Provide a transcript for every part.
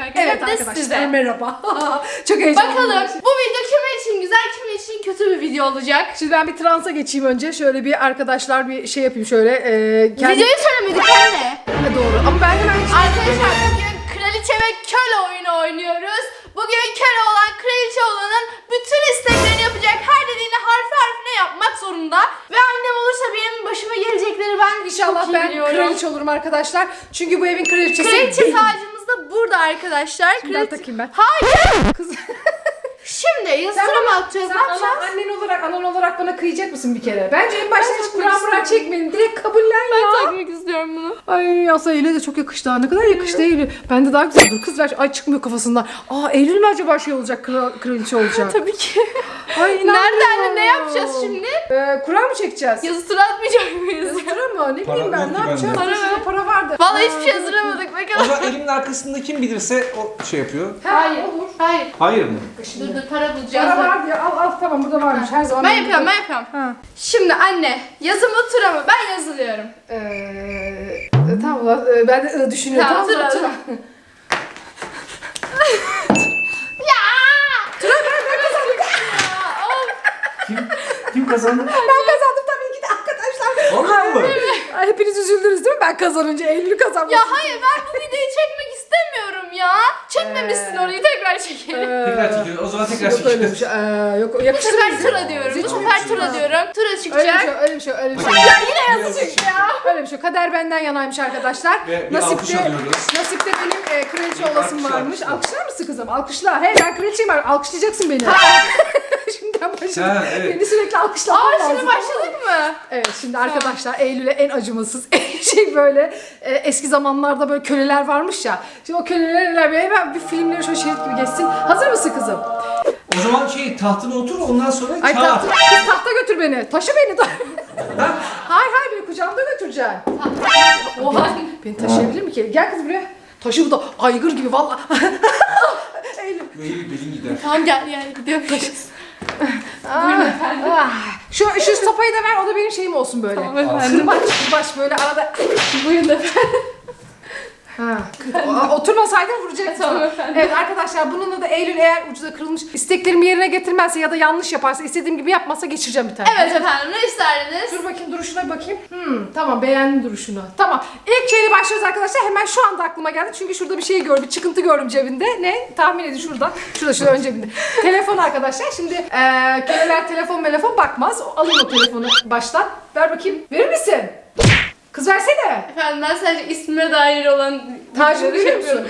arkadaşlar. Evet de arkadaşlar size. merhaba. Çok heyecanlıyım. Bakalım bu video kimin için güzel, kimin için kötü bir video olacak. Şimdi ben bir transa geçeyim önce. Şöyle bir arkadaşlar bir şey yapayım şöyle. E, kendi... Videoyu söylemedik anne. Ha, Doğru ama ben hemen Arkadaşlar bugün kraliçe ve köle oyunu oynuyoruz. Bugün köle olan kraliçe olanın bütün isteklerini yapacak. Her dediğini harfi harfine yapmak zorunda. Ve annem olursa benim başıma gelecekleri ben İnşallah çok iyi ben biliyorum. kraliçe olurum arkadaşlar. Çünkü bu evin kraliçesi Kraliçe benim. Da burada arkadaşlar. Şimdi ben Kraliçe- takayım ben. Hayır. Kız Şimdi mı bana, atacağız? sen Ne yapacağız? ana- annen olarak anan olarak bana kıyacak mısın bir kere? Bence en başta Ben hiç buran istiyorum. çekmeyin. Direkt kabullen ya. Ben takmak istiyorum. Ay aslında Eylül'e de çok yakıştı ha. Ne kadar yakıştı Eylül. Bende daha güzel dur. Kız ver. Ay çıkmıyor kafasından. Aa Eylül mü acaba şey olacak? Kral, kraliçe olacak. Tabii ki. Ay inanmıyorum. Nerede anne ne yapacağız şimdi? Ee, Kur'an mı çekeceğiz? Yazı tura atmayacak mıyız? Yazıtıra mı? Ne Para bileyim ben yok ne ki yapacağız? bende. Para Şurada para vardı. Vallahi hiçbir şey hazırlamadık O bakalım. zaman elimin arkasında kim bilirse o şey yapıyor. Ha, Hayır. olur. Hayır. Hayır mı? Dur dur para bulacağız. Para var diyor. Al al tamam burada varmış. Her zaman. Ben yapıyorum ben yapıyorum. Ha. Şimdi anne yazı mı tura mı? Ben yazılıyorum. Ee, tamam ulan, e, ben de e, düşünüyorum. Tamam, Tamam, tura, tura. tura. Ya! Tura ben, ben kazandım. Kim kim kazandı? Ben kazandım tabii ki de arkadaşlar. Vallahi mı? Ay, hepiniz üzüldünüz değil mi? Ben kazanınca Eylül kazanmış. Ya hayır ben bu videoyu çekmek istemiyorum ya. Çekmemişsin Ee, orayı tekrar çekelim. Tekrar çekiyoruz. O zaman tekrar Yok öyle bir çekiyoruz. şey. Ee, yok Bu yakışır sefer bize. tura diyorum. Bu sefer tura diyorum. Tura Öyle bir çıkacak. şey, öyle bir şey, öyle bir şey. Ya yine çıktı ya. Öyle bir şey. Kader benden yanaymış arkadaşlar. Ve bir alkış nasipte, alıyoruz. nasipte benim e, kraliçe Bir olasım alkış, varmış. alkış. Alkışlar mısın kızım? Alkışla. Hey ben kraliçeyim. Alkışlayacaksın beni. Şimdiden başladım. Ha, evet. Beni sürekli alkışlaman Aa lazım. şimdi başladık mı? Evet şimdi arkadaşlar Eylül'e en acımasız şey böyle e, eski zamanlarda böyle köleler varmış ya. Şimdi o kölelerle böyle hemen bir filmleri şöyle şerit gibi geçsin. Hazır mısın kızım? O zaman şey tahtına otur ondan sonra Ay çağır. tahta, kız tahta götür beni. Taşı beni. Ta- hayır hayır beni kucağımda götüreceksin. Oha. Beni taşıyabilir mi ki? Gel kız buraya. Taşı bu da aygır gibi valla. Eylül. Böyle belin gider. Tamam gel gel gidiyoruz. Buyurun efendim. Ah, Şu, şu sopayı da ver o da benim şeyim olsun böyle. Tamam efendim. Kırbaç, kırbaç böyle arada. Buyurun efendim. Ha, oturmasaydın vuracaktın. Tamam efendim. Evet arkadaşlar bununla da Eylül eğer ucuza kırılmış isteklerimi yerine getirmezse ya da yanlış yaparsa istediğim gibi yapmazsa geçireceğim bir tane. Evet efendim ne isterdiniz? Dur bakayım duruşuna bakayım. Hmm, tamam beğendim duruşunu. Tamam. İlk şeyle başlıyoruz arkadaşlar. Hemen şu anda aklıma geldi. Çünkü şurada bir şey gördüm. Bir çıkıntı gördüm cebinde. Ne? Tahmin edin şurada. Şurada şurada ön cebinde. telefon arkadaşlar. Şimdi eee köleler telefon telefon bakmaz. Alayım o telefonu baştan. Ver bakayım. Verir misin? Kız versene. Efendim ben sadece ismime dair olan Tacımı görüyor musun?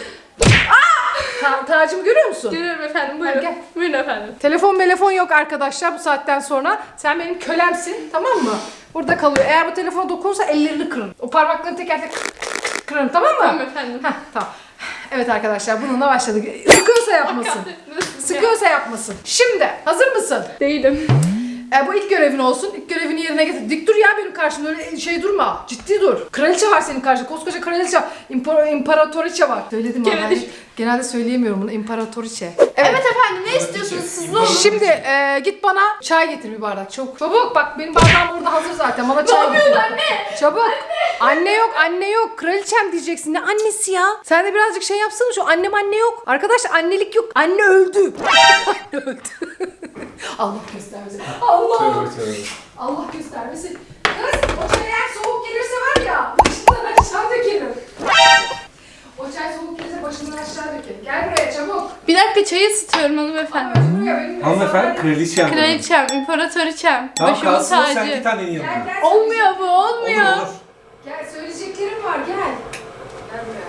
Ta- tacımı görüyor musun? Görüyorum efendim buyurun. gel. Buyurun efendim. Telefon telefon yok arkadaşlar bu saatten sonra. Sen benim kölemsin tamam mı? Burada kalıyor. Eğer bu telefona dokunursa ellerini kırın. O parmaklarını teker teker kırın tamam mı? Tamam efendim. Heh, tamam. Evet arkadaşlar bununla başladık. Sıkıyorsa yapmasın. Sıkıyorsa yapmasın. Şimdi hazır mısın? Değilim. E, bu ilk görevin olsun. İlk görevini yerine getir. Dik dur ya benim karşımda öyle şey durma. Ciddi dur. Kraliçe var senin karşında. Koskoca kraliçe. İmpar imparatoriçe var. Söyledim ama genelde söyleyemiyorum bunu. İmparatoriçe. Evet efendim ne istiyorsunuz hızlı olun. Şimdi e, git bana çay getir bir bardak. Çabuk. Çabuk bak benim bardağım orada hazır zaten. Bana Ne çay yapıyorsun getir. anne? Çabuk. Anne. yok, anne yok. Kraliçem diyeceksin. Ne annesi ya? Sen de birazcık şey yapsana şu annem anne yok. Arkadaşlar annelik yok. Anne öldü. anne öldü. Allah göstermesin. Allah. Tövbe tövbe. Allah göstermesin. Kız o çay eğer soğuk gelirse var ya başından aşağı dökerim. O çay soğuk gelirse başından aşağı dökerim. Gel buraya çabuk. Bir dakika çayı ısıtıyorum hanımefendi. Benim Hanımefendi kraliçem. Kraliçem, imparatoriçem, Tamam başımın kalsın o, sen tacı. bir tane yanına. Gel gel. Olmuyor bu, Olur olmuyor. olur. Gel söyleyeceklerim var gel. Gel buraya.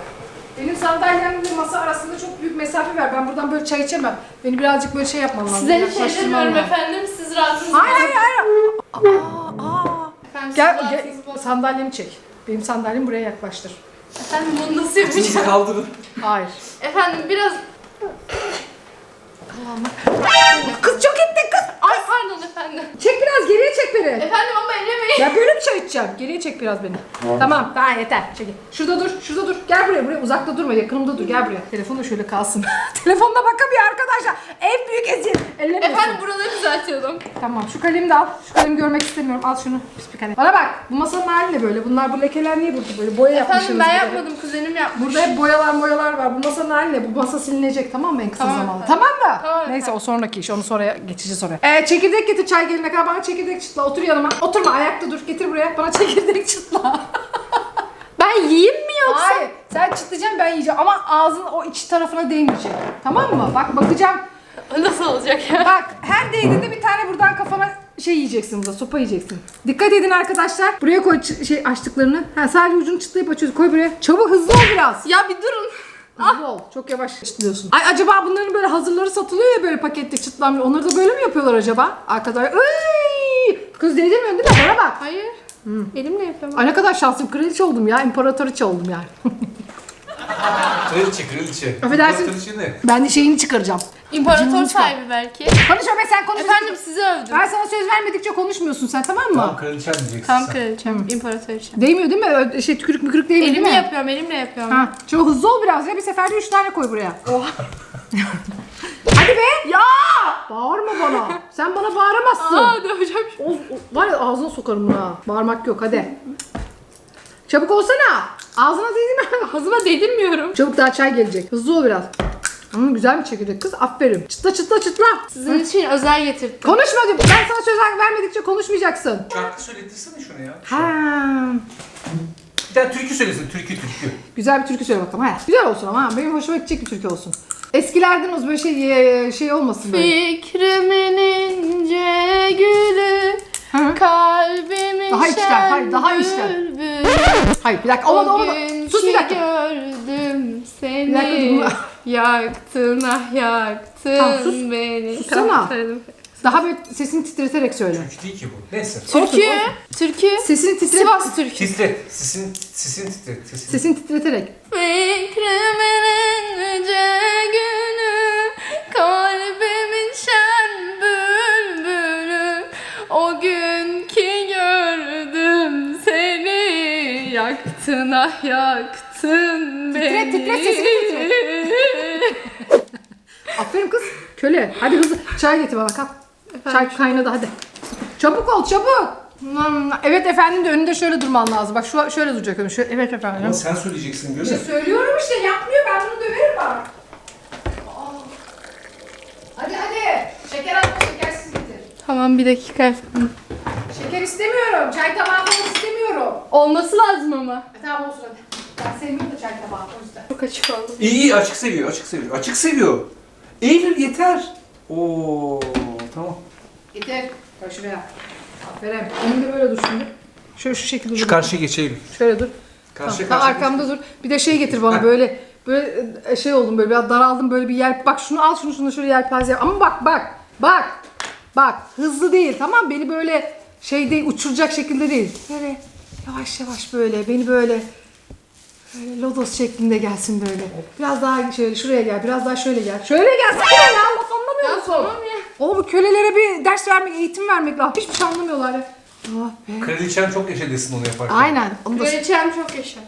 Benim sandalyemle masa arasında çok büyük mesafe var. Ben buradan böyle çay içemem. Beni birazcık böyle şey yapman lazım. Size bir şey demiyorum lazım. efendim, siz rahatsınız. Hayır hayır hayır. Aa, aa. Efendim, siz Gel, rahatsınız. gel sandalyemi çek. Benim sandalyemi buraya yaklaştır. Efendim bunu nasıl yapacağım? Sizi kaldırın. Hayır. efendim biraz... Kız çok ettin kız. Pardon efendim. Çek biraz geriye çek biri. Efendim ama ellemeyin. Ya böyle mi çay içeceğim? Geriye çek biraz beni. Tamam, tamam yeter. Çekil. Şurada dur, şurada dur. Gel buraya, buraya. Uzakta durma, yakınımda dur. Gel buraya. Telefon da şöyle kalsın. Telefonda bakamıyor arkadaşlar. En büyük eziyet. Ellemiyorsun. Efendim buraları düzeltiyordum. Tamam, şu kalemi de al. Şu kalemi görmek istemiyorum. Al şunu. Pis bir kalem. Bana bak, bu masanın hali ne böyle? Bunlar bu lekeler niye burada böyle? Boya yapmışsınız. Efendim ben bir de. yapmadım kuzenim yapmış. Burada hep boyalar boyalar var. Bu masanın hali ne? Bu masa silinecek tamam mı en kısa Tamam, zamanda? tamam. Tamam mı? Tamam, Neyse o sonraki iş. Onu sonra geçici soruyor. Ee, çekirdek getir çay gelene kadar bana çekirdek çıtla. Otur yanıma. Oturma ayakta dur. Getir buraya. Bana çekirdek çıtla. Ben yiyeyim mi yoksa? Hayır. Sen çıtlayacaksın ben yiyeceğim. Ama ağzın o iç tarafına değmeyecek. Tamam mı? Bak bakacağım. Nasıl olacak ya? Bak her değdiğinde bir tane buradan kafana şey yiyeceksin burada. Sopa yiyeceksin. Dikkat edin arkadaşlar. Buraya koy şey açtıklarını. Ha sadece ucunu çıtlayıp açıyorsun. Koy buraya. Çabuk hızlı ol biraz. Ya bir durun. Hızlı ol. Çok yavaş çıtlıyorsun. Ay acaba bunların böyle hazırları satılıyor ya böyle pakette çıtlanmış. Onları da böyle mi yapıyorlar acaba? Arkadaşlar. Ay! Kız değdirmiyorsun değil mi? Bana bak. Hayır. Elimle yapıyorum. Ay ne kadar şanslıyım. Kraliçe oldum ya. İmparatoriçe oldum yani. Kraliçe, kraliçe. Affedersin. Kraliçe ne? ben de şeyini çıkaracağım. İmparator var. sahibi belki. Konuşma be sen konuş. Efendim sizi övdüm. Ben sana söz vermedikçe konuşmuyorsun sen tamam mı? Tamam kraliçem diyeceksin Tam sen. kraliçem, imparatoriçem. Değmiyor değil mi? Öyle Şey tükürük mükürük değmiyor değil Elimle mi? yapıyorum, elimle yapıyorum. Ha, çok hızlı ol biraz ya. Bir seferde üç tane koy buraya. Hadi be. Ya! Bağırma bana. Sen bana bağıramazsın. Aa döveceğim. O, o- var ya ağzına sokarım bunu ha. Bağırmak yok hadi. Çabuk olsana. Ağzına değdirme. Ağzıma değdirmiyorum. Çabuk daha çay gelecek. Hızlı ol biraz. Hmm, güzel mi çekirdek kız? Aferin. Çıtla çıtla çıtla. Sizin için özel getirdim. Konuşma diyorum. Ben sana söz vermedikçe konuşmayacaksın. Şarkı söylettirsene şunu ya. Ha. Bir tane türkü söylesin, türkü türkü. Güzel bir türkü söyle bakalım. Ha. Güzel olsun ama ha. benim hoşuma gidecek bir türkü olsun. Eskilerden olsun böyle şey şey olmasın böyle. Fikrimin ince gülü, Hı. kalbimin Daha içten, hayır, daha şen içten. bülbülü. Hayır bir dakika olmadı O olmadı. gün Sus bir ki dakika. gördüm Bir dakika, seni. dur. yaktın ah yaktın Tamam, sus. beni. Söyledim. Daha böyle sesini titreterek söyle. Türkü değil ki bu. Neyse. Türkü, türkü. Sesini titret. Sivas türkü. Titret. Sesin, sesin titret. Sesin. Sesini titreterek. Fikrimin ince günü, kalbimin şen bülbülü. O gün ki gördüm seni, yaktın ah yaktın beni. Titret, titret, sesini Aferin kız. Köle. Hadi hızlı. Çay getir bana kalk. Çay kaynadı hadi. Çabuk ol çabuk. Hmm, Evet efendim de önünde şöyle durman lazım. Bak şu şöyle duracak önü. Şöyle, evet efendim. Ama sen söyleyeceksin Gönül. söylüyorum işte yapmıyor ben bunu döverim bak. Hadi hadi. Şeker atma şekersiz getir. Tamam bir dakika efendim. Şeker istemiyorum. Çay tabağı falan istemiyorum. Olması lazım ama. E, tamam olsun hadi. Ben sevmiyorum da çay tabağı o yüzden. Çok açık oldu. İyi iyi açık seviyor, açık seviyor. Açık seviyor. Eylül yeter. Oo tamam. Getir. Koy şuraya. Aferin. Önümde böyle dur şimdi. Şöyle şu şekilde dur. Şu karşıya geç Eylül. Şöyle dur. Karşıya Tamam, karşıya. arkamda dur. Bir de şey getir bana böyle böyle e, şey oldum böyle biraz daraldım böyle bir yer. Bak şunu al şunu şunu şöyle yelpaze yap. Ama bak bak bak bak hızlı değil tamam beni böyle şey değil uçuracak şekilde değil. Böyle yavaş yavaş böyle beni böyle lodos şeklinde gelsin böyle. Biraz daha şöyle şuraya gel biraz daha şöyle gel. Şöyle gelsin buraya ya laf anlamıyor Ya musun? tamam ya. Oğlum bu kölelere bir ders vermek, eğitim vermek lazım. Hiçbir şey anlamıyorlar ya. Ah be. Kraliçem çok yaşadısın onu yaparken. Aynen. Onu da Kraliçem çok yaşa.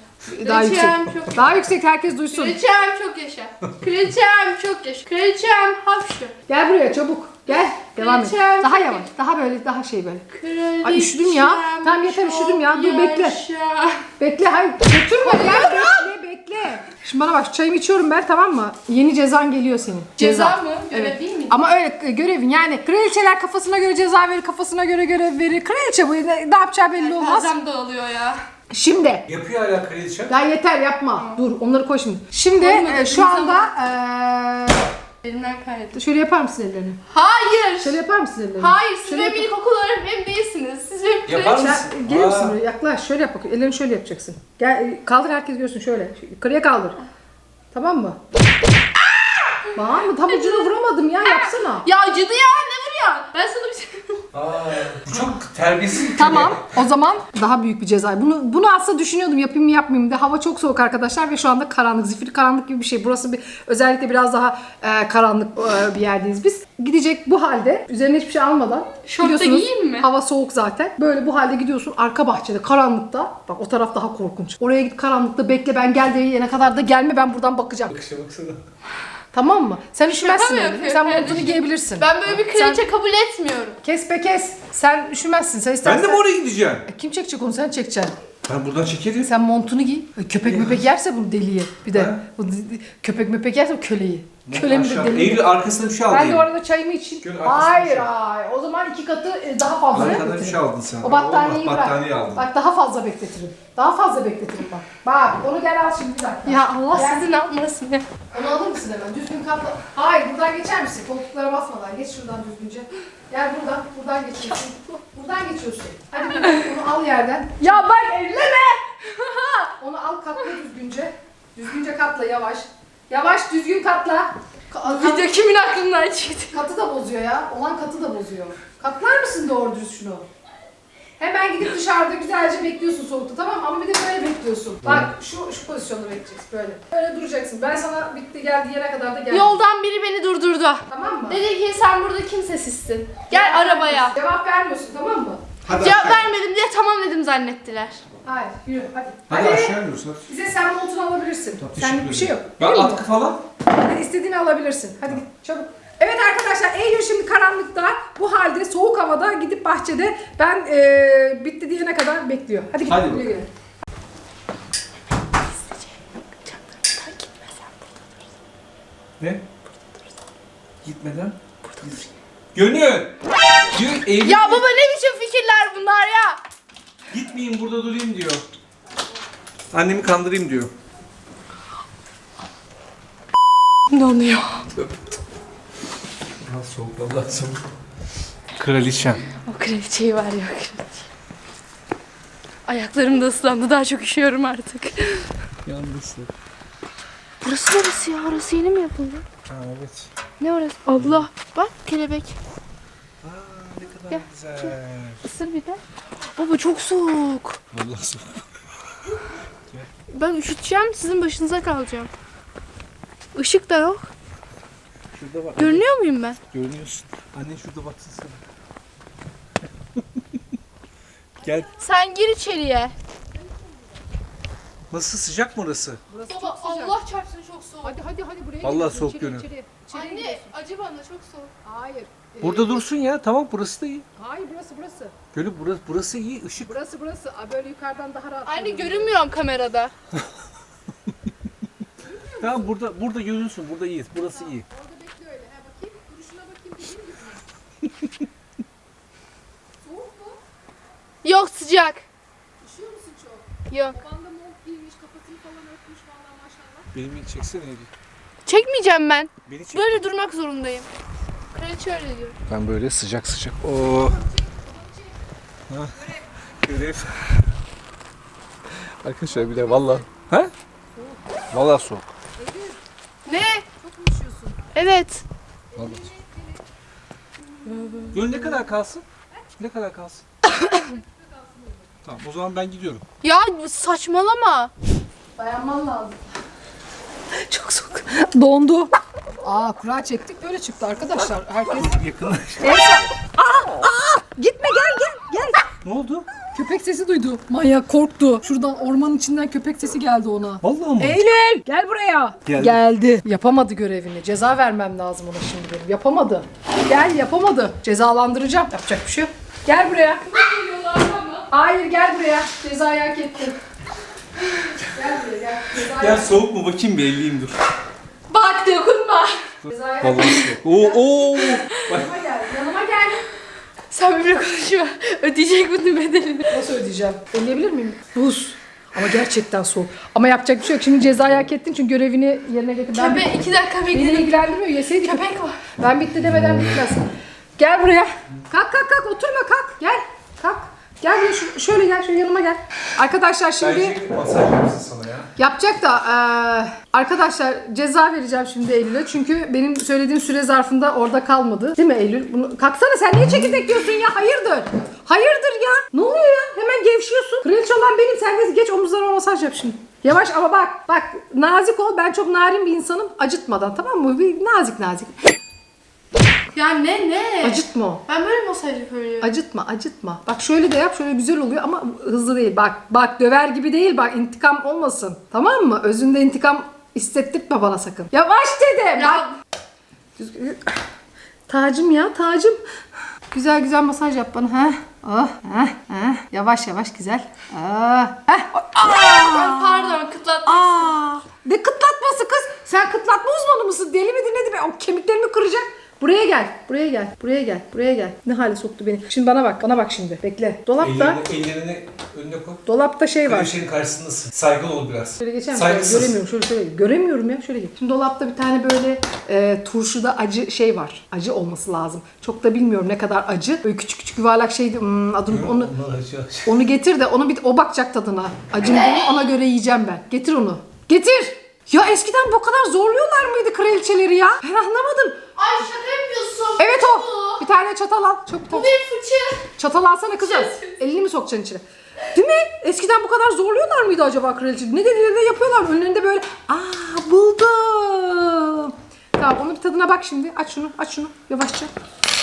Daha yüksek. Kraliçem çok Daha yüksek herkes duysun. Kraliçem çok yaşa. Kraliçem çok yaşa. Kraliçem hapşu. Gel buraya çabuk. Gel. Devam et. Kraliçem Daha çok yavaş. Daha böyle daha şey böyle. Kraliçem Ay, üşüdüm ya. Tamam, yeter, üşüdüm ya. Dur, bekle. yaşa. Bekle hayır. Götürme gel bekle bekle. Şimdi bana bak çayımı içiyorum ben tamam mı? Yeni cezan geliyor senin. Ceza mı? Görev Evet. değil mi? Ama öyle e, görevin yani kraliçeler kafasına göre ceza verir, kafasına göre görev verir. Kraliçe bu ne, ne yapacağı belli olmaz. Fazlam dağılıyor ya. Şimdi Yapıyor hala kraliçem. ya yeter yapma. Dur onları koy şimdi. Şimdi Olmadı, e, şu anda Elimden kaydı. e, şöyle yapar mısın ellerini? Hayır. Şöyle yapar mısın ellerini? Hayır siz Şöyle benim yap- ilkokul öğretmenim değilsiniz. Siz benim Yapar kraliçem. mısın? Sen gelir misin Aa. buraya? Yaklaş. Şöyle yap bakayım. Ellerini şöyle yapacaksın. Gel kaldır herkes görsün şöyle. Yukarıya kaldır. Tamam mı? Bağırma tam ucuna vuramadım ya yapsana. Ya acıdı ya ne vuruyor? Ben sana bir şey... Bu çok terbiyesiz bir Tamam. O zaman daha büyük bir ceza. Bunu bunu aslında düşünüyordum yapayım mı yapmayayım mı diye. Hava çok soğuk arkadaşlar ve şu anda karanlık. Zifiri karanlık gibi bir şey. Burası bir özellikle biraz daha e, karanlık e, bir yerdeyiz biz. Gidecek bu halde. Üzerine hiçbir şey almadan. Şort da giyeyim mi? Hava soğuk zaten. Böyle bu halde gidiyorsun arka bahçede karanlıkta. Bak o taraf daha korkunç. Oraya git karanlıkta bekle ben gel diyene kadar da gelme ben buradan bakacağım. Bakışa baksana. Tamam mı? Sen üşümezsin mı öyle. yapıyor Sen kardeşim? montunu giyebilirsin. Ben böyle bir kraliçe kabul etmiyorum. Kes be kes. Sen üşümezsin. Sen istersen. Ben de mi oraya gideceğim? E, Kim çekecek onu sen çekeceksin. Ben buradan çekerim. Sen montunu giy. Köpek möpek yerse bunu deliyi. Bir de Ha? bu köpek möpek yerse bu köleyi. Köle mi Aşağı-? Eylül arkasına bir şey aldın. Ben de orada çayımı içeyim. Gör arkasına Hayır bir şey. hayır. O zaman iki katı e, daha fazla Arkadan bir bekletirim. şey aldın sen. O battaniyeyi bırak. Battaniye aldın. Bak daha fazla bekletirim. Daha fazla bekletirim bak. Bak onu gel al şimdi bir dakika. Ya Allah Gel. sizi ne yapmasın ya. Onu alır mısın hemen? Düzgün katla. Hayır buradan geçer misin? Koltuklara basmadan. Geç şuradan düzgünce. Gel buradan. Buradan geçiyorsun. Buradan geçiyorsun. Hadi buradan. Onu al yerden. Ya bak elleme. Onu al katla düzgünce. Düzgünce katla yavaş. Yavaş düzgün katla. Ka- kat- Video kimin aklından çıktı? katı da bozuyor ya. Olan katı da bozuyor. Katlar mısın doğru düz şunu? Hemen gidip dışarıda güzelce bekliyorsun soğukta tamam mı? Ama bir de böyle bekliyorsun. Bak şu şu pozisyonda bekleyeceksin böyle. Böyle duracaksın. Ben sana bitti gel diyene kadar da gel. Yoldan biri beni durdurdu. Tamam mı? Dedi ki sen burada kimsesizsin. Gel arabaya. Cevap vermiyorsun tamam mı? Hadi Cevap aşağı. vermedim diye tamam dedim zannettiler. Hayır yürü hadi. Hadi aşağı iniyorsun. hadi. Bize sen montunu alabilirsin. Tamam, Senlik bir şey yok. Ben Değil mi? atkı falan. Hadi istediğini alabilirsin. Hadi git çabuk. Evet arkadaşlar Eylül şimdi karanlıkta bu halde soğuk havada gidip bahçede ben eee, bitti diyene kadar bekliyor. Hadi git. Hadi güle. Ne? Gitmeden. Gönül. Diyor Eylül. Ya baba ne biçim fikirler bunlar ya? Gitmeyeyim burada durayım diyor. Annemi kandırayım diyor. Ne oluyor? Allah soğuk Allah soğuk. Kraliçem. O kraliçeyi var ya o kraliçe. Ayaklarım da ıslandı daha çok üşüyorum artık. Yalnızsın. Burası neresi ya? Orası yeni mi yapıldı? Ha evet. Ne orası? Allah. Bak kelebek. Aa ne kadar Gel. güzel. Isır bir de. Baba çok soğuk. Vallahi soğuk. Ben üşüteceğim sizin başınıza kalacağım. Işık da yok. Şurada bak. Görünüyor muyum ben? Görünüyorsun. Annen şurada baksın sana. Gel. Sen gir içeriye. Nasıl sıcak mı orası? Burası Baba çok sıcak. Allah çarpsın çok soğuk. Hadi hadi hadi buraya Vallahi gidiyorsun. soğuk İçeri, görünüyor. içeri, içeri Anne gidiyorsun. acı bana çok soğuk. Hayır. Burada dursun ya. Tamam burası da iyi. Hayır burası burası. Gönül burası, burası iyi. ışık. Burası burası. Aa, Böyle yukarıdan daha rahat. Anne görünüyor. görünmüyorum kamerada. Tamam burada burada görünsün. Burada iyi. Burası iyi. Orada bekle öyle. Ha, bakayım. Duruşuna bakayım. Dediğim gibi. Soğuk mu? Yok sıcak. Üşüyor musun çok? Yok. Baban da mont giymiş. Kafasını falan örtmüş vallahi maşallah. Beni çeksene Eylül. Çekmeyeceğim ben. Beni çek. Böyle durmak zorundayım. Kraliçe öyle diyor. Ben böyle sıcak sıcak. Oo. Ha. Görev. Arkadaşlar bir de valla. Ha? Valla soğuk. Ne? Çok mu üşüyorsun? Evet. Vallahi. Gönül ne kadar kalsın? Ne kadar kalsın? tamam o zaman ben gidiyorum. Ya saçmalama. Dayanman lazım. Çok soğuk. Dondu. Aa kura çektik böyle çıktı arkadaşlar. Herkes Yakın. Gitme gel gel gel. ne oldu? Köpek sesi duydu. Manyak korktu. Şuradan ormanın içinden köpek sesi geldi ona. Vallahi mı? Eylül gel buraya. Geldi. Geldi. Yapamadı görevini. Ceza vermem lazım ona şimdi benim. Yapamadı. Gel yapamadı. Cezalandıracağım. Yapacak bir şey yok. Gel buraya. Hayır gel buraya. Cezayı hak ettin. gel buraya gel. Cezayı Gel soğuk mu bakayım bir elleyeyim dur. Bak dokunma. Vallahi soğuk. Oo oo. Bak. Yanıma gel. Yanıma gel. Sen benimle konuşma. Ödeyecek bunun bedelini. Nasıl ödeyeceğim? Ödeyebilir miyim? Buz. Ama gerçekten soğuk. Ama yapacak bir şey yok. Şimdi cezayı hak ettin çünkü görevini yerine getir. Ben iki dakika Beni bekledim. ilgilendirmiyor. Yeseydi Köpek var. Ben bitti demeden bitmez. Gel buraya. Kalk kalk kalk oturma kalk. Gel. Kalk. Gel buraya şu- şöyle gel şöyle yanıma gel. Arkadaşlar şimdi Bence masaj yapsın sana ya. yapacak da eee, arkadaşlar ceza vereceğim şimdi Eylül'e. Çünkü benim söylediğim süre zarfında orada kalmadı. Değil mi Eylül? Bunu, kalksana sen niye çekirdek diyorsun ya? Hayırdır? Hayırdır ya? Ne oluyor ya? Hemen gevşiyorsun. Kraliçe olan benim. Sen de geç omuzlarıma masaj yap şimdi. Yavaş ama bak bak nazik ol. Ben çok narin bir insanım. Acıtmadan tamam mı? Bir nazik nazik. Ya ne ne? Acıtma o. Ben böyle masaj yapıyorum. Acıtma, acıtma. Bak şöyle de yap, şöyle güzel oluyor ama hızlı değil. Bak, bak döver gibi değil. Bak intikam olmasın. Tamam mı? Özünde intikam hissettirtme bana sakın. Yavaş dedim. Ya Bak. Düzgün- Tacım ya, tacım. Güzel güzel masaj yap bana. Ha? Oh, ha, ha. Yavaş yavaş güzel. Ah, heh. ben pardon kıtlatma. Aa, ne kıtlatması kız? Sen kıtlatma uzmanı mısın? Deli midir nedir? be? O kemiklerimi kıracak. Buraya gel, buraya gel, buraya gel, buraya gel. Ne hale soktu beni. Şimdi bana bak, bana bak şimdi. Bekle. Dolapta, Ellerini, ellerini önüne koy. dolapta şey var. Kraliçenin karşısındasın. Saygılı ol biraz. Şöyle geçer misin? Saygısız. Göremiyorum. Şöyle şöyle. Göremiyorum ya. Şöyle geç. Şimdi dolapta bir tane böyle e, turşuda acı şey var. Acı olması lazım. Çok da bilmiyorum ne kadar acı. Böyle küçük küçük yuvarlak şeydi. Hmm, adını onu acı acı. onu getir de onu bir o bakacak tadına. Acı mı değil ona göre yiyeceğim ben. Getir onu. Getir. Ya eskiden bu kadar zorluyorlar mıydı kraliçeleri ya? Ben anlamadım. Ay şaka yapıyorsun. Evet o. Bu. Bir tane çatal al. Çok bir Bu tane. bir fıçı. Çatal alsana kızım. Elini mi sokacaksın içine? Değil mi? Eskiden bu kadar zorluyorlar mıydı acaba kraliçe? Ne dediğinde yapıyorlar. Önlerinde böyle aa buldum. Tamam onun bir tadına bak şimdi. Aç şunu aç şunu yavaşça.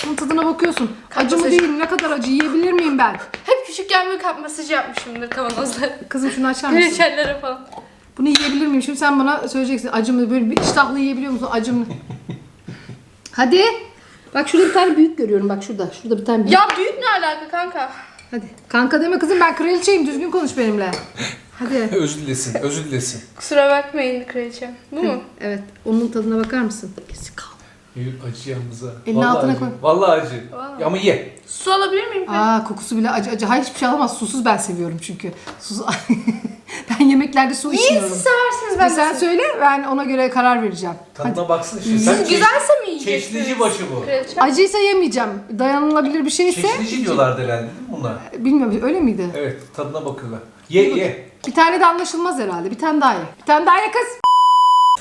Onun tadına bakıyorsun. Acı mı masajı. değil? Ne kadar acı yiyebilir miyim ben? Hep küçükken böyle kalp masajı yapmışımdır kavanozlara. Kızım şunu açar mısın? Reçellere falan. Bunu yiyebilir miyim? Şimdi sen bana söyleyeceksin. Acı mı? Böyle bir iştahlı yiyebiliyor musun? Acı mı? Hadi. Bak şurada bir tane büyük görüyorum. Bak şurada. Şurada bir tane büyük. Ya büyük ne alaka kanka? Hadi. Kanka deme kızım ben kraliçeyim. Düzgün konuş benimle. Hadi. Özür dilesin, özür dilesin. Kusura bakmayın kraliçem. Bu mu? Evet. Onun tadına bakar mısın? Kesin kal. Acı yanımıza. Elini Vallahi altına acı. koy. Vallahi acı. Vallahi. Ama ye. Su alabilir miyim? ben? Aa kokusu bile acı acı. Hayır hiçbir şey alamaz. Susuz ben seviyorum çünkü. Sus. ben yemeklerde su Yiyin içmiyorum. siz seversiniz Bir ben sen de söyle ben ona göre karar vereceğim. Tadına baksın işte. Sen Siz çeş- güzelse mi yiyeceksiniz? Çeşnici başı bu. Kraliçem. Acıysa yemeyeceğim. Dayanılabilir bir şeyse Çeşnici diyorlardı herhalde değil mi bunlar? bilmiyorum öyle miydi? Evet, tadına bakıyorlar. Ye ye. Bir tane de anlaşılmaz herhalde. Bir tane daha ye. Bir tane daha ye kız.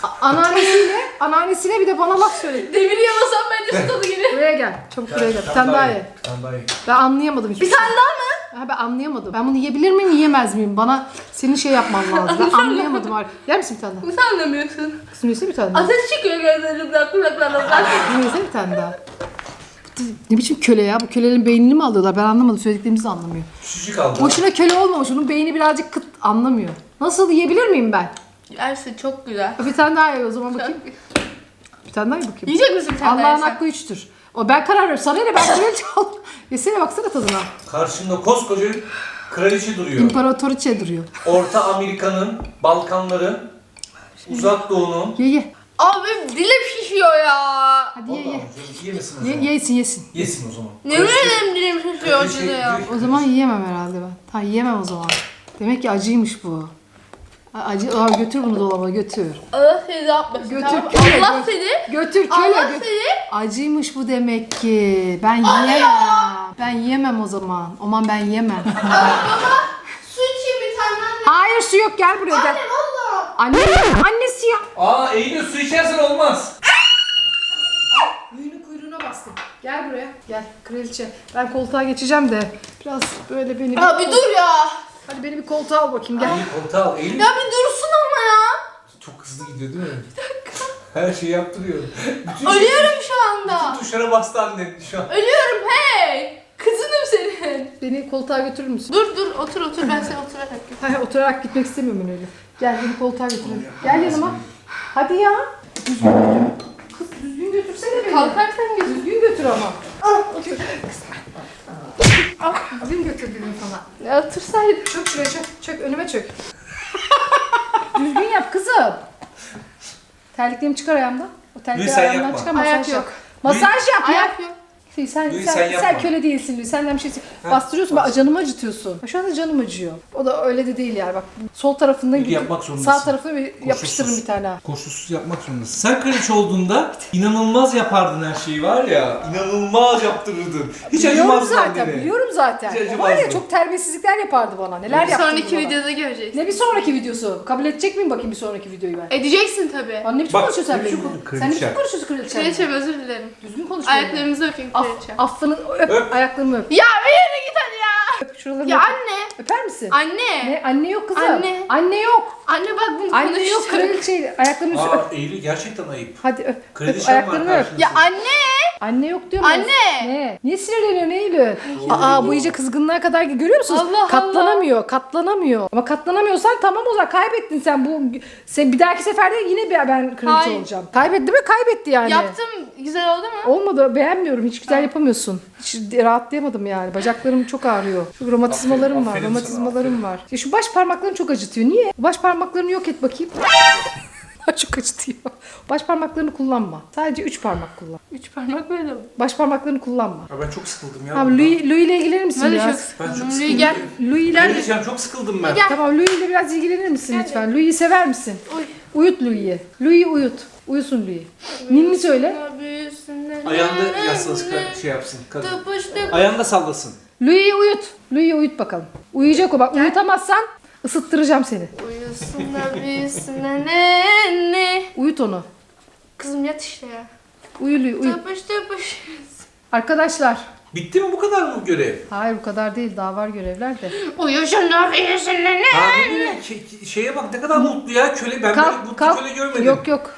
A- Anneannesiyle, anneannesine bir de bana laf söyle. Demiri yalasam bence su tadı gelir. Buraya gel. Çabuk buraya gel. Tane daha ye. Tane daha ye. Ben anlayamadım hiçbir Bir tane daha mı? şey. Ha, ben anlayamadım. Ben bunu yiyebilir miyim, yiyemez miyim? Bana senin şey yapman lazım. Ben anlayamadım. artık. Yer misin bir tane daha? Nasıl anlamıyorsun? Kızım yesene bir tane daha. Ateş çıkıyor gözlerimden kulaklarımdan. Kızım yesene bir tane daha. Ne biçim köle ya? Bu kölelerin beynini mi alıyorlar? Ben anlamadım. Söylediklerimizi anlamıyor. Küçücük aldı. Boşuna köle olmamış. Onun beyni birazcık kıt anlamıyor. Nasıl yiyebilir miyim ben? Yersin çok güzel. Bir tane daha ye o zaman bakayım. Bir tane daha ye bakayım. Yiyecek misin bir tane daha Allah'ın yersen? hakkı üçtür. O ben karar veriyorum. Sana ne ben kraliçe oldum. Yesene baksana tadına. Karşında koskoca kraliçe duruyor. İmparatoriçe duruyor. Orta Amerika'nın, Balkanların, Uzak Doğu'nun. Ye ye. Abi dilim şişiyor ya. Hadi ye ye. Allah'ım, yemesin o Ye, zaman. yesin yesin. Yesin o zaman. Ne benim dilim şişiyor acıda ya. O zaman yiyemem herhalde ben. Ha yiyemem o zaman. Demek ki acıymış bu. Acı, Aa, götür bunu dolaba götür. Allah seni ne yapmasın Götür, tamam köle, Allah seni. Götür köle Allah götür. seni. Acıymış bu demek ki. Ben yiyemem. Ben yiyemem o zaman. Aman ben yiyemem. Su içeyim bir tane anne. Hayır su yok gel buraya gel. Anne valla. Anne annesi ya. Aa Eylül su içersen olmaz. Büyünün kuyruğuna bastım. Gel buraya. Gel kraliçe. Ben koltuğa geçeceğim de biraz böyle beni Ya bir dur ya. Hadi beni bir koltuğa al bakayım gel. Eylül koltuğa al. Eylül Ya bir dursun ama ya. çok hızlı gidiyor değil mi? Her şeyi yaptırıyor. Bütün, Ölüyorum şu anda. bütün tuşlara bastı annen şu an. Ölüyorum hey. Kızınım senin. Beni koltuğa götürür müsün? Dur dur otur otur ben seni oturarak götüreyim. Hayır oturarak gitmek istemiyorum ben öyle. Gel beni koltuğa götür. Gel yanıma. Hadi ya. Düzgün götür. Kız düzgün götürsene beni. Kalkarsan. Düzgün götür ama. Otur. Düzgün götür dedim sana. Ya otursaydın. Çök şuraya çök. Çök önüme çök. Düzgün yap kızım. Terliklerimi çıkar ayağımdan. O terlikleri Lütfen ayağımdan yapma. çıkar masaj Ayak yap. yok. Masaj yap ya. Ayak yok. Şey, sen, sen, sen sen, köle değilsin Louis. Senden bir şey bastırıyorsun. Bak canımı acıtıyorsun. Şu anda canım acıyor. O da öyle de değil yani. Bak sol tarafından Louis, yapmak zorundasın. Sağ tarafına bir yapıştırın bir tane. ha. Koşulsuz yapmak zorundasın. Sen kraliçe olduğunda inanılmaz yapardın her şeyi var ya. İnanılmaz yaptırırdın. Hiç Biliyorum acımazdın zaten. annene. Biliyorum zaten. Hiç var ya çok terbiyesizlikler yapardı bana. Neler Bir yaptı sonraki bana. videoda göreceksin. Ne bir sonraki videosu? Kabul edecek miyim bakayım bir sonraki videoyu ben? Edeceksin tabii. Lan ne biçim konuşuyorsun sen ne biçim benimle? konuşuyorsun? Sen ne biçim konuşuyorsun kraliçe? Kraliçem özür dilerim. Düzgün konuş. Ayaklarınızı öpeyim Af, kraliçem. affını öp, Öp. ayaklarımı öp. Ya bir yere hadi ya. Anne. Öper misin? Anne. Ne? Anne yok kızım. Anne. Anne yok. Anne bak bunu Anne yok konuştuk. kraliçe. Ayaklarını üstü öp. Aa Eylül gerçekten ayıp. Hadi öp. öp. Kraliçem var Ayaklarını öp. karşınızda. Ya anne. Anne yok diyorum. Anne. Ne? Niye sinirleniyor Eylül? Aa bu iyice kızgınlığa kadar görüyor musunuz? Allah Allah. katlanamıyor, katlanamıyor. Ama katlanamıyorsan tamam o zaman kaybettin sen bu. Sen bir dahaki seferde yine bir ben kraliçe Hayır. olacağım. Kaybetti mi? Kaybetti yani. Yaptım. Güzel oldu mu? Olmadı beğenmiyorum hiç güzel yapamıyorsun. Hiç rahatlayamadım yani. Bacaklarım çok ağrıyor. Şu romatizmalarım Aferin, var. aferin Romatizmalarım var. Ya şu baş parmaklarım çok acıtıyor. Niye? Baş parmaklarını yok et bakayım. çok acıtıyor. Baş parmaklarını kullanma. Sadece üç parmak kullan. Üç parmak böyle oldu. Baş parmaklarını kullanma. Ya ben çok sıkıldım ya. Tamam bundan. Louis, Louis ile ilgilenir misin Ben biraz? çok Ben çok sıkıldım. Louis gel. Louis ile Kraliçem çok sıkıldım ben. Gel. Tamam Louis ile biraz ilgilenir misin lütfen? Louis'i sever misin? Oy. Uyut Louis'i. Louis'i uyut. Uyusun Louis. Ninni söyle. Ayağında yaslasın şey yapsın. Kadın. Ayağında sallasın. Louis'i uyut. Louis'i uyut bakalım. Uyuyacak o bak. Uyutamazsan ısıttıracağım seni. Uyusun da büyüsün de ne ne. Uyut onu. Kızım yat işte ya. Uyu Louis uyu. Tıpış tıpış. Arkadaşlar. Bitti mi bu kadar mı görev? Hayır bu kadar değil. Daha var görevler de. Uyusun da büyüsün de ne. Abi böyle şey- şeye bak ne kadar mutlu ya köle. Ben böyle Kalk mutlu kalk. köle görmedim. Yok yok.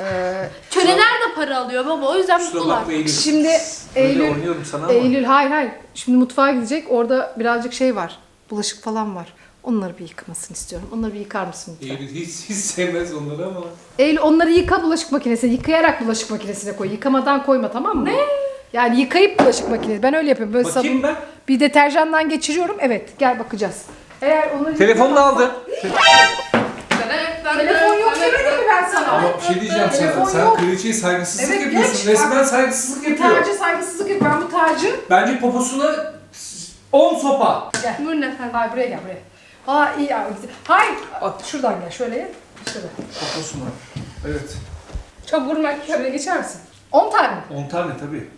Ee, Köleler de para alıyor baba o yüzden Kusura mutlular. bakma Eylül. şimdi Böyle Eylül oynuyorum sana ama. Eylül hayır hayır. Şimdi mutfağa gidecek. Orada birazcık şey var. Bulaşık falan var. Onları bir yıkamasını istiyorum. Onları bir yıkar mısın lütfen? Eylül hiç, hiç sevmez onları ama. Eylül onları yıka bulaşık makinesine. Yıkayarak bulaşık makinesine koy. Yıkamadan koyma tamam mı? Ne? Yani yıkayıp bulaşık makinesine. Ben öyle yapıyorum. Böyle Bakayım sabun. ben. Bir deterjandan geçiriyorum. Evet gel bakacağız. Eğer onları Telefonu da aldı. Telefon yok demedim mi ben sana? Ama bir şey diyeceğim sana. Telefon Sen yok. kraliçeye saygısızlık Evet, yapıyorsun. geç. Resmen saygısızlık Bu yapıyor. tacı saygısızlık yap. Ben bu tacı... Bence poposuna 10 sopa. Buyurun efendim. Hayır buraya gel buraya. Aa iyi abi. Hayır. At. Şuradan gel şöyle. Şöyle. Poposuna. Evet. Çok vurma. Şuraya geçer misin? 10 tane mi? 10 tane tabii.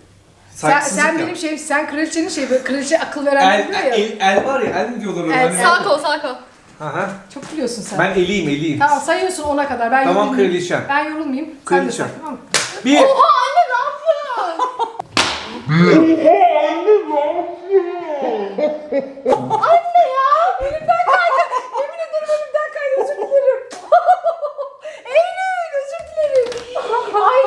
Sen, Saygısızlık sen yap. benim şey, sen kraliçenin şey, böyle kraliçe akıl veren El, diyor ya. el, el var ya, el mi diyorlar ona? El, Hani- Sağ kol sağ kol. Aha. Çok biliyorsun sen. Ben eliyim, eliyim. Tamam sayıyorsun 10'a kadar. Ben Tamam, yorulmayayım. kraliçem. Ben yorulmayayım. Sen de Kraliçem. say tamam mı? Bir. Oha anne ne yapıyorsun? Anne ya! Elimden kaydı. Yemin ederim elimden kaydı. Özür dilerim. Eylül özür dilerim. Ay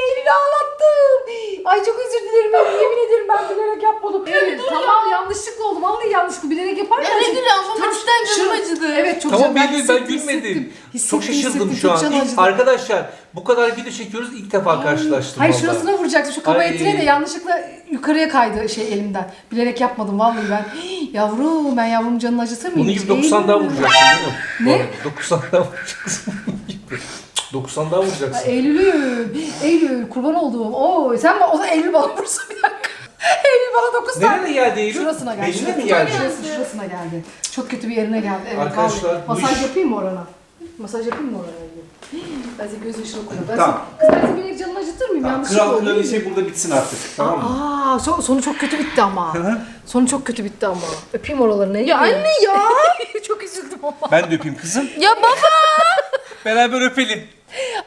Eylül'ü ağlattım. Ay çok özür dilerim Eylül. Yemin ederim ben bilerek yapmadım. Eylül tamam yanlışlıkla oldu. Vallahi yanlışlıkla bilerek yaparken. Ya ne gülüyorsun? Ama cidden canım Şu- acıdı. Evet çok Tamam canım- Behlül ben hissettim, gülmedim. Çok şaşırdım şu an. İlk- arkadaşlar bu kadar video çekiyoruz ilk defa karşılaştım Hayır vallahi. şurasına vuracaktı. Şu kaba Ay. etine de yanlışlıkla yukarıya kaydı şey elimden. Bilerek yapmadım vallahi ben. Yavrum ben yavrum canını acıtır mıyım? Bunun gibi hiç? 90 daha Eylül. vuracaksın değil mi? Ne? Bu arada 90 daha vuracaksın. Bunun gibi. 90 daha Ha, vuracaksın. Eylül, Eylül kurban olduğum. Oo sen? O da Eylül bana vursa bir dakika. Eylül bana 9 tane. Nereye geldi Eylül? Şurasına geldi. Beline mi şurasına- geldi? Şurası, şurasına geldi. Çok kötü bir yerine geldi. Evet, Arkadaşlar, bu Masaj iş- yapayım mı orana? Masaj yapayım mı orana? Ben size göz yaşına koyayım. Ben Tamam. Kız ben senin bilerek canını acıtır mıyım? Tamam, Yanlışlıkla Kral kraliçe burada bitsin artık. Tamam mı? Aa, son- sonu çok kötü bitti ama. sonu çok kötü bitti ama. Öpeyim oralarını. Ya anne ya. çok üzüldüm ama. Ben de öpeyim kızım. ya baba. Beraber öpelim.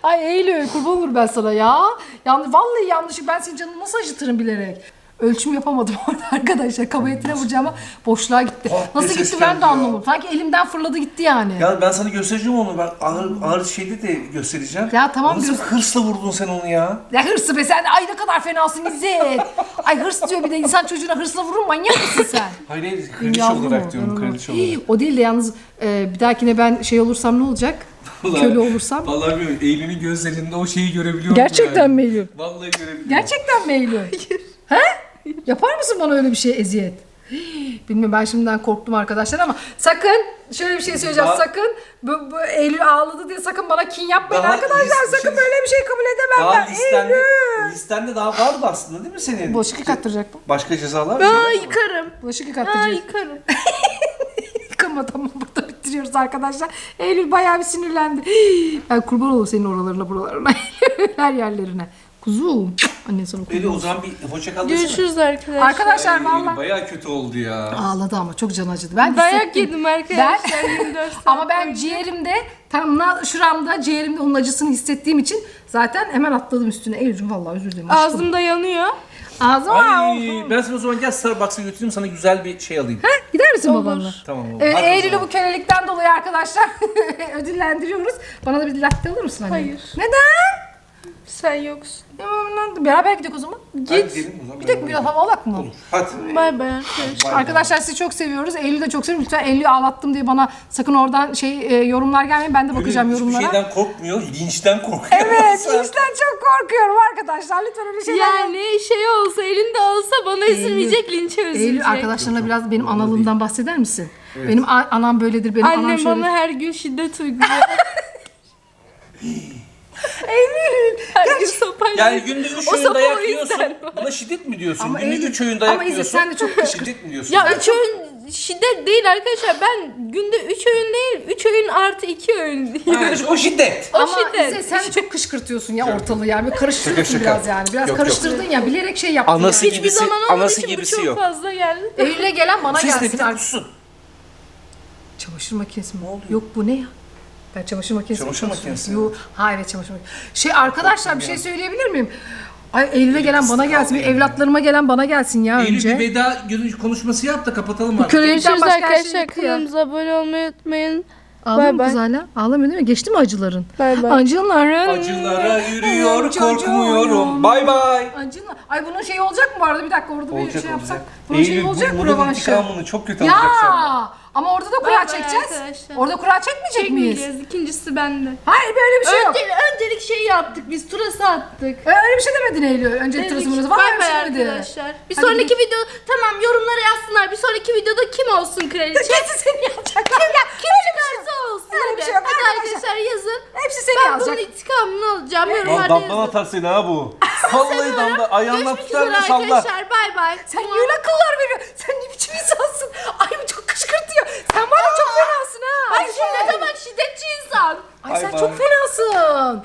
Ay Eylül kurban olur ben sana ya. Yanlış, vallahi yanlışlık ben senin canını nasıl acıtırım bilerek. Ölçüm yapamadım orada arkadaşlar. Kaba etine vuracağım ama boşluğa gitti. Pat Nasıl ses gitti ben geldi de ya. anlamadım. Sanki elimden fırladı gitti yani. Ya, Ya ben sana göstereceğim onu. Ben ağır, ağır şeyde de göstereceğim. Ya tamam, Nasıl göster- hırsla vurdun sen onu ya? hırsı be sen. Ay ne kadar fenasın İzzet. Ay hırs diyor bir de insan çocuğuna hırsla vurur manyak mısın sen? Hayır hayır kraliçe yavrum o, olarak diyorum onu- kraliçe olarak. O değil de yalnız e, bir dahakine ben şey olursam ne olacak? Vallahi- Köle olursam. Vallahi bilmiyorum. Eylül'ün gözlerinde o şeyi görebiliyorum. Gerçekten yani. mi Eylül? Vallahi görebiliyorum. Gerçekten mi Eylül? He? Yapar mısın bana öyle bir şey eziyet? Bilmiyorum ben şimdiden korktum arkadaşlar ama sakın şöyle bir şey söyleyeceğim Daha- sakın bu, bu Eylül ağladı diye sakın bana kin yapmayın Daha arkadaşlar list- sakın şey- böyle bir şey kabul edemem Daha ben listende, Eylül. listende daha vardı aslında değil mi senin? Bulaşık yıkattıracak bu. Başka cezalar Aa mı? yıkarım. Bulaşık Aa yıkattıracak. yıkarım. Yıkama tamam burada bitiriyoruz arkadaşlar. Eylül bayağı bir sinirlendi. Ben kurban olur senin oralarına buralarına. Her yerlerine. Kuzum. Sana Eylül kurban o zaman bir hoşça kal desene. Görüşürüz arkadaşlar. Arkadaşlar Eylül valla Bayağı kötü oldu ya. ağladı ama çok can acıdı. Ben Dayak hissettim. yedim arkadaşlar. 24 saat Ama ben ciğerimde tam na- şuramda ciğerimde onun acısını hissettiğim için zaten hemen atladım üstüne. Eylül'cüm vallahi özür dilerim. aşkım. Ağzımda yanıyor. Ağzım Ay ben sana o zaman gel Starbucks'a götüreyim sana güzel bir şey alayım. Gider misin Olur. babanla? Tamam oğlum. Evet, hadi o Eylül'ü zaman. bu kölelikten dolayı arkadaşlar ödüllendiriyoruz. Bana da bir latte alır mısın anne? Hayır. Neden? Sen yoksun. Ya, ben- Beraber gidelim o zaman. Hadi gidelim o zaman. Bir tek biraz hava alak mı? Olur. Hadi. Bay bay arkadaşlar. Bay bay. Arkadaşlar sizi çok seviyoruz. Eylül'ü de çok seviyorum. Lütfen Eylül'ü ağlattım diye bana sakın oradan şey e, yorumlar gelmeyin. Ben de bakacağım Hiçbir yorumlara. şeyden korkmuyor, linçten korkuyor. Evet, linçten çok korkuyorum arkadaşlar. Lütfen öyle şeyler Yani şey olsa elinde olsa bana üzülmeyecek linçe üzülecek. Eylül arkadaşlarına biraz benim analığımdan bahseder misin? Benim a- anam böyledir, benim anam Annem şöyle. bana her gün şiddet uyguluyor. Eylül! her gün sopayla. Yani günde 3 O öğün dayak yiyorsun. yüzden. Buna şiddet mi diyorsun? Ama günde Eylül- 3 öğün dayak ama İzzet, yiyorsun. sen de çok kışkırt- Şiddet mi diyorsun? Ya üç öğün şiddet değil arkadaşlar. Ben günde üç öğün değil, üç öğün artı iki öğün Ha, yiyorum. işte o şiddet. O Ama şiddet. İzzet sen çok kışkırtıyorsun ya ortalığı yani. Bir karıştırıyorsun Şaka, şaka. biraz yani. Biraz Yok, yok. karıştırdın ya. Bilerek şey yaptın Anası yani. Hiçbir gibisi- zaman olmadığı anası için bu gibisi çok yok. fazla geldi. Eylül'e gelen bana Siz de gelsin. bir artık. kusun. Çamaşır makinesi mi? Yok bu ne ya? Ben çamaşır makinesi Çamaşır makinesi? Yok. Ha evet çamaşır makinesi. Şey arkadaşlar bir şey söyleyebilir miyim? Ay Eylül'e gelen bana gelsin. Bir evlatlarıma gelen bana gelsin ya Eylül önce. bir veda görüş- konuşması yap da kapatalım artık. Görüşürüz başka her şey arkadaşlar. bitti ya. Kanalımıza abone olmayı unutmayın. Ağlıyor Bay mu bay. kız hala? Ağlamıyor değil mi? Geçti mi acıların? Bay bay. Acıların. Acılara yürüyor, Çocuğum. korkmuyorum. Bay bay. Acılar. Ay bunun şeyi olacak mı bu arada? Bir dakika orada bir Olacak şey yapsak. Bunun şeyi olacak bu- mı bunun rövanşı? intikamını çok kötü Ya alacak senden. Ama orada da kura Bay bay çekeceğiz. arkadaşlar. Orada kura çekmeyecek miyiz? Çekmeyeceğiz. İkincisi bende. Hayır böyle bir şey yok. Önce, öncelik şey yaptık biz turası attık. Ee, Öyle bir şey demedin Eylül. Önce Dedik. tırasımınızı Bay var öyle bir bay şey demedi. arkadaşlar. Bir Hadi sonraki gidelim. video tamam yorumlara yazsınlar. Bir sonraki videoda kim olsun kraliçe? Kesin seni yapacaklar. Kim, Ya, kim çıkarsa olsun. Öyle bir hadi. şey yok Hadi arkadaşlar. arkadaşlar yazın. Hepsi seni Ben yazacak. bunun intikamını alacağım. Lan Yorumlarda damdan yazın. atar seni ha bu. Vallahi damda ayağından Görüşmek tutar üzere ve sallar. arkadaşlar. Bay bay. Sen niye öyle akıllar veriyorsun? Sen ne biçim insansın? Ay bu çok kışkırtıyor. Sen var ya çok fenasın ha. Ay şiddete bak şiddetçi insan. Ay Bay sen bay. çok fenasın.